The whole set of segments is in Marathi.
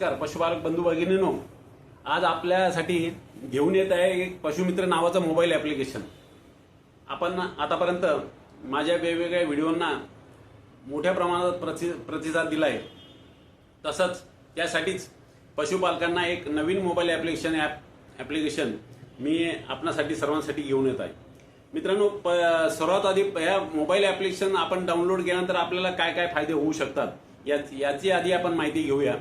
नमस्कार पशुपालक बंधू भगिनीनो. आज आपल्यासाठी घेऊन येत आहे एक पशुमित्र नावाचं मोबाईल ॲप्लिकेशन. आपण आतापर्यंत माझ्या वेगवेगळ्या व्हिडिओंना मोठ्या प्रमाणात प्रति प्रतिसाद दिला आहे तसंच त्यासाठीच पशुपालकांना एक नवीन मोबाईल ॲप्लिकेशन ॲप ॲप्लिकेशन मी आपणासाठी सर्वांसाठी घेऊन येत आहे. मित्रांनो प सर्वात आधी ह्या मोबाईल ॲप्लिकेशन आपण डाउनलोड केल्यानंतर आपल्याला काय काय फायदे होऊ शकतात? या याची आधी आपण माहिती घेऊया.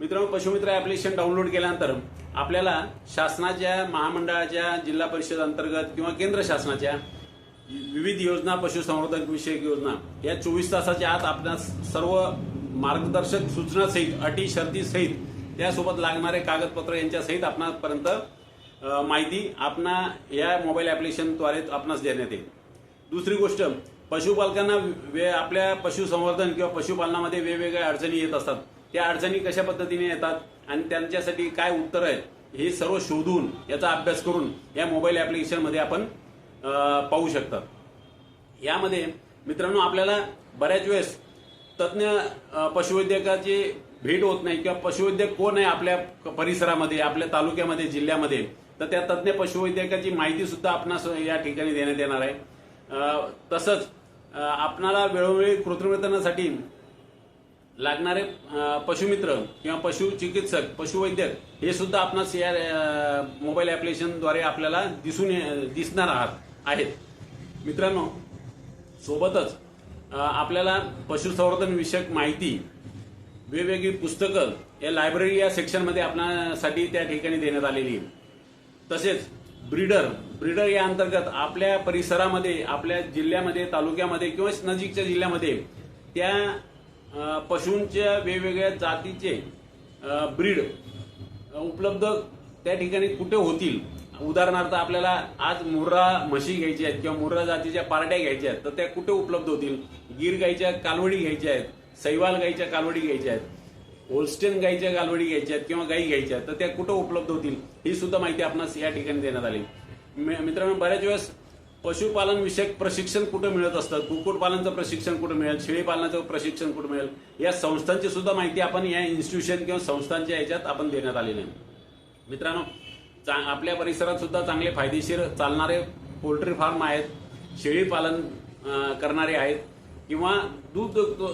मित्रांनो पशुमित्र ऍप्लिकेशन डाउनलोड केल्यानंतर आपल्याला शासनाच्या महामंडळाच्या जिल्हा परिषद अंतर्गत किंवा केंद्र शासनाच्या विविध योजना पशुसंवर्धन विषयक योजना या चोवीस तासाच्या आत आपणास सर्व मार्गदर्शक सूचनासहित अटी शर्ती सहित त्यासोबत लागणारे कागदपत्र यांच्या सहित आपणापर्यंत माहिती आपणा या मोबाईल ॲप्लिकेशनद्वारे आपणास देण्यात येईल. दुसरी गोष्ट पशुपालकांना वे आपल्या पशुसंवर्धन किंवा पशुपालनामध्ये वेगवेगळ्या अडचणी येत असतात. त्या अडचणी कशा पद्धतीने येतात आणि त्यांच्यासाठी काय उत्तर आहेत हे सर्व शोधून याचा अभ्यास करून या मोबाईल ॲप्लिकेशनमध्ये आपण पाहू शकतात. यामध्ये मित्रांनो आपल्याला बऱ्याच वेळेस तज्ज्ञ पशुवैद्यकाची भेट होत नाही किंवा पशुवैद्यक कोण आहे आपल्या परिसरामध्ये आपल्या तालुक्यामध्ये जिल्ह्यामध्ये तर त्या तज्ज्ञ पशुवैद्यकाची माहिती सुद्धा आपणास या ठिकाणी देण्यात येणार आहे. तसंच आपणाला वेळोवेळी कृत्रिमतनासाठी लागणारे पशुमित्र किंवा पशुचिकित्सक पशुवैद्यक हे सुद्धा आपणास या मोबाईल ॲप्लिकेशनद्वारे आपल्याला दिसून ये- दिसणार आहात आहेत. मित्रांनो सोबतच आपल्याला पशुसंवर्धन विषयक माहिती वेगवेगळी पुस्तकं या लायब्ररी या सेक्शनमध्ये आपणासाठी त्या ठिकाणी देण्यात आलेली आहे तसेच ब्रीडर ब्रीडर या अंतर्गत आपल्या परिसरामध्ये आपल्या जिल्ह्यामध्ये तालुक्यामध्ये किंवा नजीकच्या जिल्ह्यामध्ये त्या पशूंच्या वेगवेगळ्या जातीचे ब्रीड उपलब्ध त्या ठिकाणी कुठे होतील? उदाहरणार्थ आपल्याला आज मुर्रा म्हशी घ्यायच्या आहेत किंवा मुर्रा जातीच्या पार्ट्या घ्यायच्या आहेत तर त्या कुठे उपलब्ध होतील? गीर गाईच्या कालवडी घ्यायच्या आहेत सैवाल गाईच्या कालवडी घ्यायच्या आहेत होल्स्टेन गाईच्या कालवडी घ्यायच्या आहेत किंवा गाई घ्यायच्या आहेत तर त्या कुठं उपलब्ध होतील? ही सुद्धा माहिती आपणास या ठिकाणी देण्यात आली. मि- मित्रांनो बऱ्याच वेळेस पशुपालन विषयक प्रशिक्षण कुठं मिळत असतं? कुक्कुटपालनचं प्रशिक्षण कुठं मिळेल? शेळीपालनाचं प्रशिक्षण कुठं मिळेल? या संस्थांची सुद्धा माहिती आपण या इन्स्टिट्यूशन किंवा संस्थांच्या याच्यात आपण देण्यात आलेली आहे. मित्रांनो चा- आपल्या परिसरात सुद्धा चांगले फायदेशीर चालणारे पोल्ट्री फार्म आहेत शेळीपालन करणारे आहेत किंवा दूध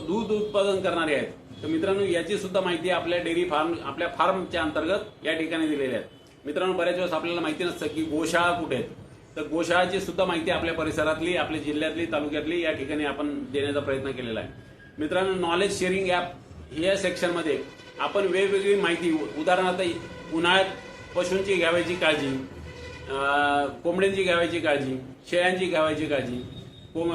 दूध उत्पादन करणारे आहेत. तर मित्रांनो याची सुद्धा माहिती आपल्या डेअरी फार्म आपल्या फार्मच्या अंतर्गत या ठिकाणी दिलेल्या आहेत मित्रांनो बऱ्याच वेळेस आपल्याला माहिती नसतं की गोशाळा कुठे आहेत. तर गोशाळाची सुद्धा माहिती आपल्या परिसरातली आपल्या जिल्ह्यातली तालुक्यातली या ठिकाणी आपण देण्याचा प्रयत्न केलेला आहे. मित्रांनो नॉलेज शेअरिंग ॲप या सेक्शनमध्ये आपण वेगवेगळी माहिती उदाहरणार्थ उन्हाळ्यात पशूंची घ्यावायची काळजी कोंबड्यांची घ्यावायची काळजी शेळ्यांची घ्यावायची काळजी कोंब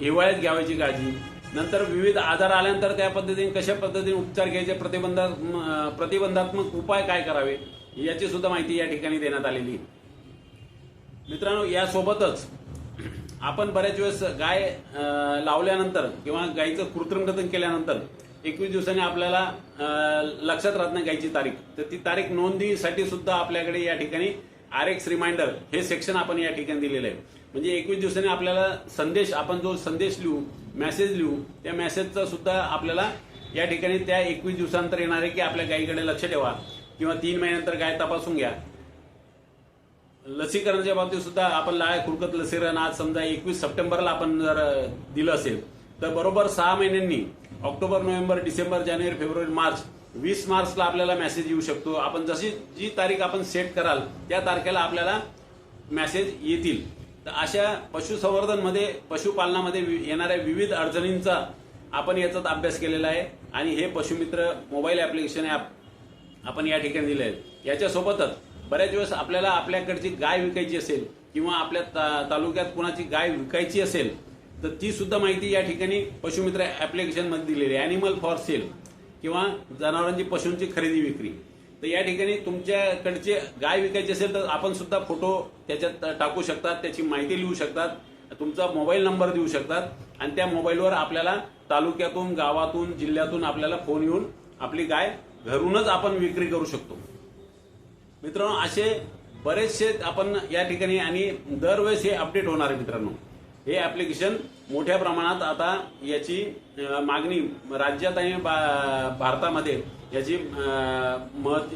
हिवाळ्यात घ्यावायची काळजी नंतर विविध आजार आल्यानंतर त्या पद्धतीने कशा पद्धतीने उपचार घ्यायचे प्रतिबंधा प्रतिबंधात्मक उपाय काय करावे याची सुद्धा माहिती या ठिकाणी देण्यात आलेली आहे. मित्रांनो यासोबतच आपण बऱ्याच वेळेस गाय लावल्यानंतर किंवा गायीचं कृत्रिमकथन केल्यानंतर एकवीस दिवसांनी आपल्याला लक्षात राहत नाही गायची तारीख. तर ती तारीख नोंदीसाठी सुद्धा आपल्याकडे या ठिकाणी आर एक्स रिमाइंडर हे सेक्शन आपण या ठिकाणी दिलेलं आहे. म्हणजे एकवीस दिवसांनी आपल्याला संदेश आपण जो संदेश लिहू मेसेज लिहू त्या मेसेजचा सुद्धा आपल्याला या ठिकाणी त्या एकवीस दिवसानंतर येणार आहे की आपल्या गायीकडे लक्ष ठेवा किंवा तीन महिन्यानंतर गाय तपासून घ्या. लसीकरणाच्या बाबतीत सुद्धा आपण लाळ खुरकत लसीकरण आज समजा एकवीस सप्टेंबरला आपण जर दिलं असेल तर बरोबर सहा महिन्यांनी ऑक्टोबर नोव्हेंबर डिसेंबर जानेवारी फेब्रुवारी मार्च वीस मार्चला आपल्याला मेसेज येऊ शकतो. आपण जशी जी तारीख आपण सेट कराल त्या तारखेला आपल्याला मेसेज येतील. तर अशा पशुसंवर्धनमध्ये पशुपालनामध्ये वि- येणाऱ्या विविध अडचणींचा आपण याचाच अभ्यास केलेला आहे. आणि हे पशुमित्र मोबाईल ॲप्लिकेशन ॲप आपण या ठिकाणी दिले आहेत याच्यासोबतच बऱ्याच वेळेस आपल्याला आपल्याकडची गाय विकायची असेल किंवा आपल्या ता- तालुक्यात कुणाची गाय विकायची असेल तर ती सुद्धा माहिती या ठिकाणी पशुमित्र ॲप्लिकेशनमध्ये दिलेली आहे. ॲनिमल फॉर सेल किंवा जनावरांची पशूंची खरेदी विक्री. तर या ठिकाणी तुमच्याकडचे गाय विकायची असेल तर आपण सुद्धा फोटो त्याच्यात टाकू शकतात त्याची माहिती लिहू शकतात तुमचा मोबाईल नंबर देऊ शकतात आणि त्या मोबाईलवर आपल्याला तालुक्यातून गावातून जिल्ह्यातून आपल्याला फोन येऊन आपली गाय घरूनच आपण विक्री करू शकतो. मित्रांनो असे बरेचसे आपण या ठिकाणी आणि दरवेळेस हे अपडेट होणार आहे मित्रांनो. हे ऍप्लिकेशन मोठ्या प्रमाणात आता याची मागणी राज्यात आणि बा- भारतामध्ये याची मत महत्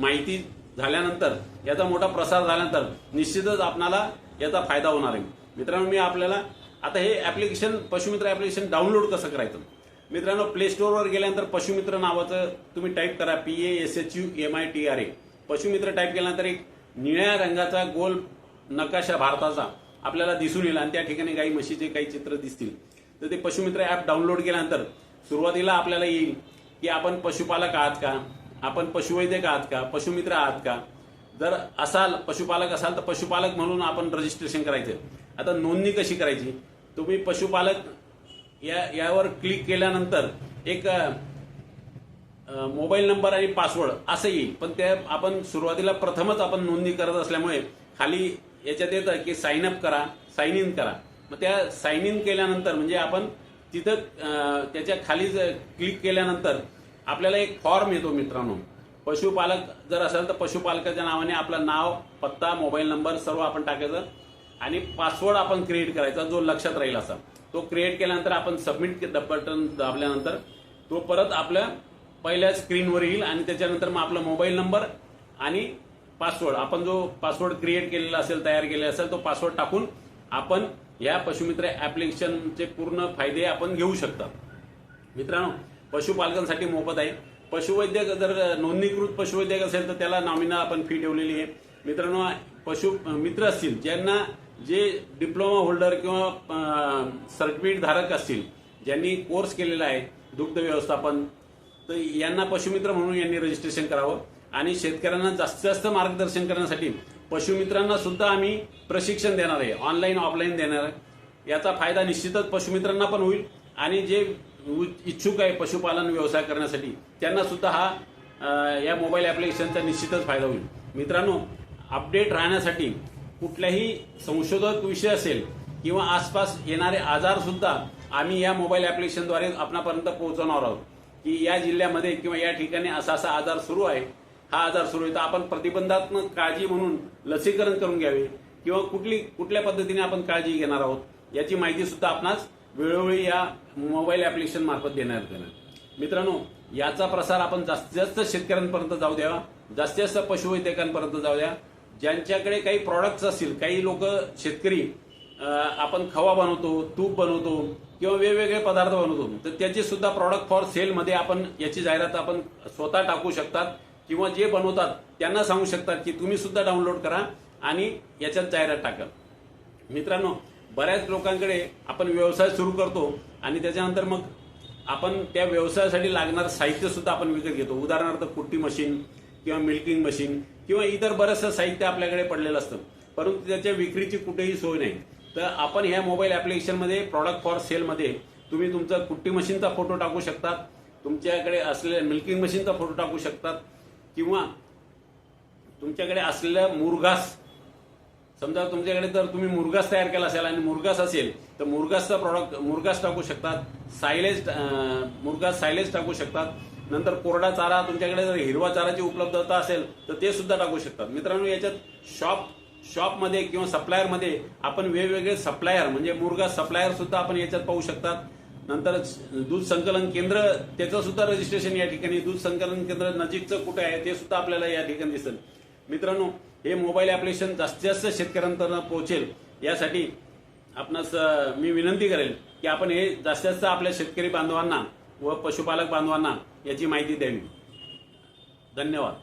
माहिती झाल्यानंतर याचा मोठा प्रसार झाल्यानंतर निश्चितच आपणाला याचा फायदा होणार आहे. मित्रांनो मी आपल्याला आता हे ऍप्लिकेशन पशुमित्र ऍप्लिकेशन डाउनलोड कसं करायचं? मित्रांनो प्ले स्टोअरवर गेल्यानंतर पशुमित्र नावाचं तुम्ही टाईप करा P A S H U M I T R A Pashumitra type केला तर एक निळ्या रंगाचा गोल नकाशा भारताचा आपल्याला दिसून येईल आणि त्या ठिकाणी गाई म्हशीचे काही चित्र दिसतील. तर ते पशुमित्र ॲप डाउनलोड केल्यानंतर सुरुवातीला आपल्याला येईल की आपण पशुपालक आहात का? आपण पशुवैद्यक आहात का? पशुमित्र आहात का? जर असाल पशुपालक असाल तर पशुपालक म्हणून आपण रजिस्ट्रेशन करायचं. आता नोंदणी कशी करायची? तुम्ही पशुपालक या यावर क्लिक केल्यानंतर एक मोबाईल नंबर आणि पासवर्ड असं येईल. पण ते आपण सुरुवातीला प्रथमच आपण नोंदणी करत असल्यामुळे खाली याच्यात येतं की साईन अप करा साईन इन करा. मग त्या साइन इन केल्यानंतर म्हणजे आपण तिथं त्याच्याखाली क्लिक केल्यानंतर आपल्याला एक फॉर्म येतो मित्रांनो. पशुपालक जर असेल तर पशुपालकाच्या नावाने आपलं नाव पत्ता मोबाईल नंबर सर्व आपण टाकायचं आणि पासवर्ड आपण क्रिएट करायचा जो लक्षात राहील असा. तो क्रिएट केल्यानंतर आपण सबमिट बटन दाबल्यानंतर तो परत आपल्या पहिल्या स्क्रीनवर येईल आणि त्याच्यानंतर मग आपला मोबाईल नंबर आणि पासवर्ड आपण जो पासवर्ड क्रिएट केलेला असेल तयार केलेला असेल तो पासवर्ड टाकून आपण या पशुमित्र ऍप्लिकेशनचे पूर्ण फायदे आपण घेऊ शकता. मित्रांनो पशुपालकांसाठी मोफत आहे. पशुवैद्यक जर नोंदणीकृत पशुवैद्यक असेल तर त्याला नॉमिनल आपण फी ठेवलेली आहे. मित्रांनो पशु मित्र असतील ज्यांना जे डिप्लोमा होल्डर किंवा सर्टिफिकेट धारक असतील ज्यांनी कोर्स केलेला आहे दुग्ध व्यवस्थापन तर यांना पशुमित्र म्हणून यांनी रजिस्ट्रेशन करावं. आणि शेतकऱ्यांना जास्तीत जास्त मार्गदर्शन करण्यासाठी पशुमित्रांना सुद्धा आम्ही प्रशिक्षण देणार आहे. ऑनलाईन ऑफलाईन देणार आहे. याचा फायदा निश्चितच पशुमित्रांना पण होईल. आणि जे उ- इच्छुक आहे पशुपालन व्यवसाय करण्यासाठी त्यांना सुद्धा हा या मोबाईल ॲप्लिकेशनचा निश्चितच फायदा होईल. मित्रांनो अपडेट राहण्यासाठी कुठल्याही संशोधक विषय असेल किंवा आसपास येणारे आजार सुद्धा आम्ही या मोबाईल ॲप्लिकेशनद्वारे आपणापर्यंत पोहोचवणार आहोत. की या जिल्ह्यामध्ये किंवा या ठिकाणी असा असा आजार सुरू आहे. हा आजार सुरू आहे. तर आपण प्रतिबंधात्मक काळजी म्हणून लसीकरण करून घ्यावे किंवा कुठली कुठल्या पद्धतीने आपण काळजी घेणार आहोत याची माहिती सुद्धा आपणास वेळोवेळी या मोबाईल ऍप्लिकेशन मार्फत देण्यात येणार. मित्रांनो याचा प्रसार आपण जास्तीत जास्त शेतकऱ्यांपर्यंत जाऊ द्यावा जास्तीत जास्त पशुवैद्यकांपर्यंत जाऊ द्या. ज्यांच्याकडे काही प्रॉडक्ट्स असतील काही लोक शेतकरी आपण खवा बनवतो तूप बनवतो किंवा वेगवेगळे पदार्थ बनवतो तर त्याचे सुद्धा प्रॉडक्ट फॉर सेलमध्ये आपण याची जाहिरात आपण स्वतः टाकू शकतात किंवा जे बनवतात त्यांना सांगू शकतात की तुम्ही सुद्धा डाउनलोड करा आणि याच्यात जाहिरात टाका. मित्रांनो बऱ्याच लोकांकडे आपण व्यवसाय सुरू करतो आणि त्याच्यानंतर मग आपण त्या व्यवसायासाठी लागणारं साहित्य सुद्धा आपण विकत घेतो. उदाहरणार्थ कुट्टी मशीन किंवा मिल्किंग मशीन किंवा इतर बरंचसं साहित्य आपल्याकडे पडलेलं असतं. परंतु त्याच्या विक्रीची कुठेही सोय नाही. तर आपण ह्या मोबाईल ॲप्लिकेशनमध्ये प्रॉडक्ट फॉर सेलमध्ये तुम्ही तुमचा कुट्टी मशीनचा फोटो टाकू शकतात. तुमच्याकडे असलेल्या मिल्किंग मशीनचा फोटो टाकू शकतात. किंवा तुमच्याकडे असलेल्या मुरघास समजा तुमच्याकडे जर तुम्ही मुरगास तयार केला असेल आणि मुरगास असेल तर मुरगासचा प्रॉडक्ट मुरगास टाकू शकतात. सायलेज मुरगास सायलेज टाकू शकतात. नंतर कोरडा चारा तुमच्याकडे जर हिरवा चाराची उपलब्धता असेल तर ते सुद्धा टाकू शकतात. मित्रांनो याच्यात शॉप शॉपमध्ये किंवा सप्लायरमध्ये आपण वेगवेगळे सप्लायर म्हणजे मुर्गा सप्लायर सुद्धा आपण याच्यात पाहू शकतात. नंतर दूध संकलन केंद्र त्याचं सुद्धा रजिस्ट्रेशन या ठिकाणी. दूध संकलन केंद्र नजीकचं कुठे आहे ते सुद्धा आपल्याला या ठिकाणी दिसेल. मित्रांनो हे मोबाईल ऍप्लिकेशन जास्तीत जास्त शेतकऱ्यांपर्यंत पोहोचेल. यासाठी आपणास मी विनंती करेल की आपण हे जास्तीत जास्त आपल्या शेतकरी बांधवांना व पशुपालक बांधवांना याची माहिती द्यावी. धन्यवाद.